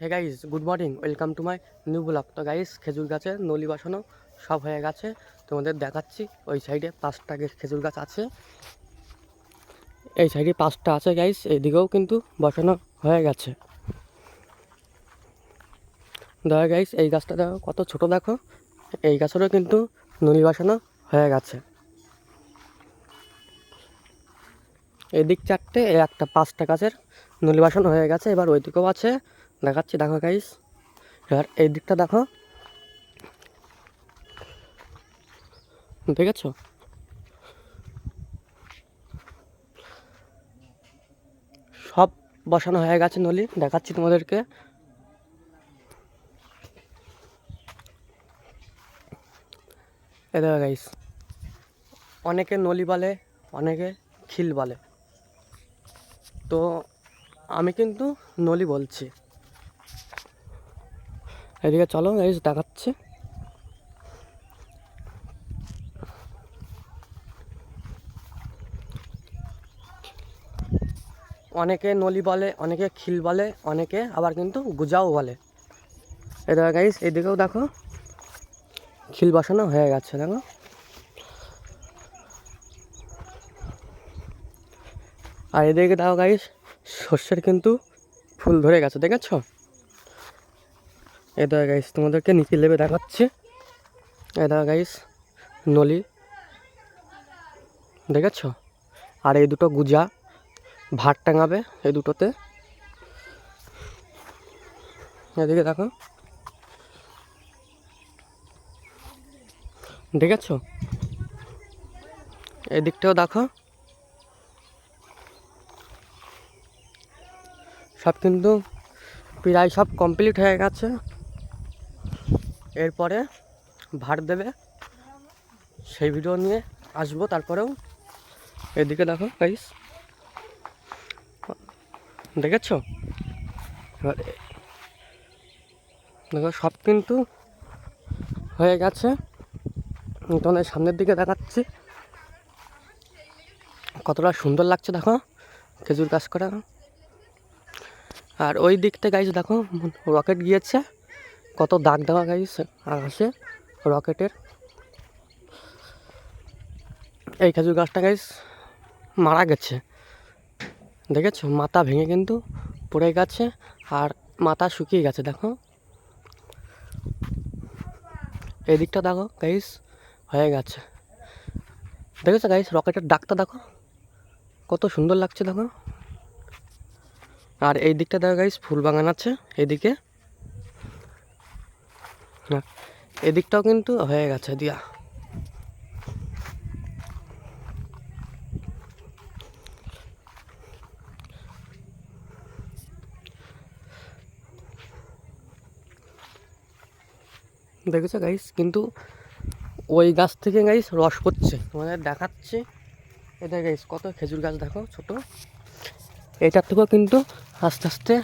Hey guys good morning welcome to my new blog তো guys খেজুর গাছে নলি বসানো সব হয়ে গেছে। তোমাদের দেখাচ্ছি, ওই সাইডে পাঁচটা খেজুর গাছ আছে। এই সাইডে পাঁচটা আছে গাইস এইদিকেও কিন্তু বসানো হয়ে গেছে। দেখো গাইস এই গাছটা দেখো, কত ছোট দেখো। এই গাছেরও কিন্তু নলি বসানো হয়ে গেছে। এদিক চারটে একটা পাঁচটা গাছের নলি বাসন হয়ে গেছে। এবার ওই দিকেও আছে। দেখাচ্ছি, দেখো গাইস এবার এই দিকটা দেখো। দেখেছ? সব বসানো হয়ে গেছে নলি, দেখাচ্ছি তোমাদেরকে। এ দেখো গাইস অনেকে নলি বলে, অনেকে খিল বলে। তো আমি কিন্তু নলি বলছি। এদিকে চলো গাইস দেখাচ্ছি। অনেকে নলি বলে, অনেকে খিল বলে, অনেকে আবার কিন্তু গুজাও বলে। এই দেখো গাইস এদিকেও দেখো, খিল বসানো হয়ে গেছে, দেখো। আর এদিকে দেখো গাইস শস্যের কিন্তু ফুল ধরে গেছে, দেখেছ? এ দেখো গাইস তোমাদেরকে নিচে লেবে দেখাচ্ছে। এ দেখো গাইস নলি। দেখেছ? আর এই দুটো গুজা ভাত টাঙাবে এই দুটোতে। এদিকে দেখো। দেখেছ? এদিকটাও দেখো। সব কিন্তু প্রায় সব কমপ্লিট হয়ে গেছে। এরপরে ভাত দেবে সেই ভিডিও নিয়ে আসব, তারপরেও এদিকে দেখো গাইস দেখেছ? এবার দেখো, সব কিন্তু হয়ে গেছে। তোমাদের সামনের দিকে দেখাচ্ছি। কতটা সুন্দর লাগছে, দেখো। খেজুর গাছ করা। আর ওই দিকটা গাইস দেখো রকেট গিয়েছে। কত দাগ দেওয়া গাইস আকাশে রকেটের। এই খেজুর গাছটা গাইস মারা গেছে। দেখেছ? মাথা ভেঙে কিন্তু পড়ে গেছে, আর মাথা শুকিয়ে গেছে, দেখো। এই দিকটা দেখো গাইস হয়ে গেছে। দেখেছ গাইস রকেটের ডাকটা দেখো? কত সুন্দর লাগছে, দেখো। আর এই দিকটা দেখো গাইস ফুল বাগান আছে, এদিকে। হ্যাঁ এদিকটাও কিন্তু হয়ে গেছে, দিয়া। দেখেছ গাইস কিন্তু ওই গাছ থেকে গাইস রস পড়ছে, তোমাদের দেখাচ্ছে। এটা গাইস কত খেজুর গাছ দেখো, ছোট। এটার থেকেও কিন্তু আস্তে আস্তে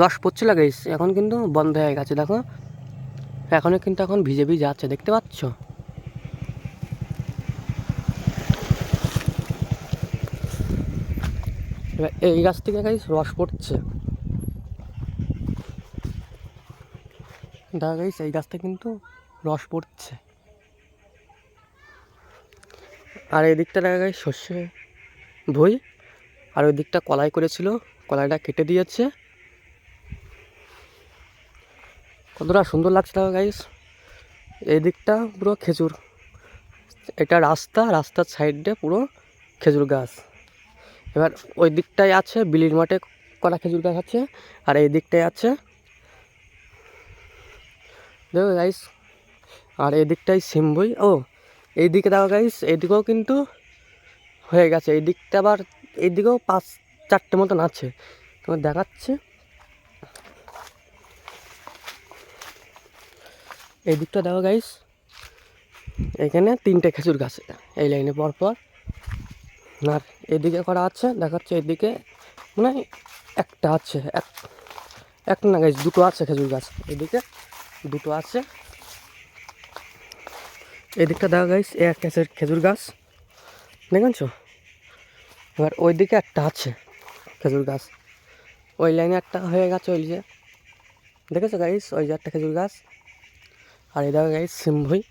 রস পড়ছিল গাইস এখন কিন্তু বন্ধ হয়ে গেছে, দেখো। এখনও কিন্তু এখন ভিজে ভিজে যাচ্ছে দেখতে পাচ্ছ? এই গাছ থেকে গাইস রস পড়ছে। দেখা গাইস, এই গাছটা কিন্তু রস পড়ছে। আর এই দিকটা দেখা গাইস, সর্ষে ভুই, আর ওই দিকটা কলাই করেছিল, কলাইটা কেটে দিয়েছে। কতটা সুন্দর লাগছে দেখো গাইস এই দিকটা পুরো খেজুর। এটা রাস্তা, রাস্তার সাইডে পুরো খেজুর গাছ। এবার ওই দিকটায় আছে বিলির মাঠে কলা খেজুর গাছ আছে, আর এই দিকটায় আছে দেখো গাইস আর এই দিকটাই সিমবই ও, এই দিকে দেখো গাইস এইদিকেও কিন্তু হয়ে গেছে। এই দিকটা আবার, এই দিকেও পাঁচ চারটে মতন আছে। তোমার দেখাচ্ছে। এই দিকটা দেখো গাইস এখানে তিনটে খেজুর গাছ এই লাইনে পরপর আর এদিকে করা আছে, দেখাচ্ছে এদিকে মানে একটা আছে, এক এক না গাছ দুটো আছে খেজুর গাছ, এদিকে দুটো আছে। এদিকটা দেখা গাইস এ একটা খেজুর গাছ, দেখেছ? এবার ওইদিকে একটা আছে খেজুর গাছ, ওই লাইনে একটা হয়ে গেছে ওই যে, দেখেছ গাইস ওই যে একটা খেজুর গাছ। আর এই দেখো গাইস সিমভুই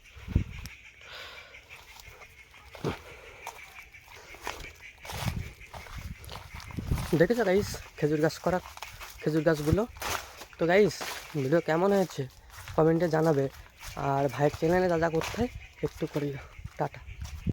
দেখেছ গাইস খেজুর গাছ করা, খেজুর গাছগুলো? তো গাইস ভিডিও কেমন হয়েছে? কমেন্টে জানাবে। আর ভাইয়ের চ্যানেলে দাদা কোথায়? একটু করি টাটা।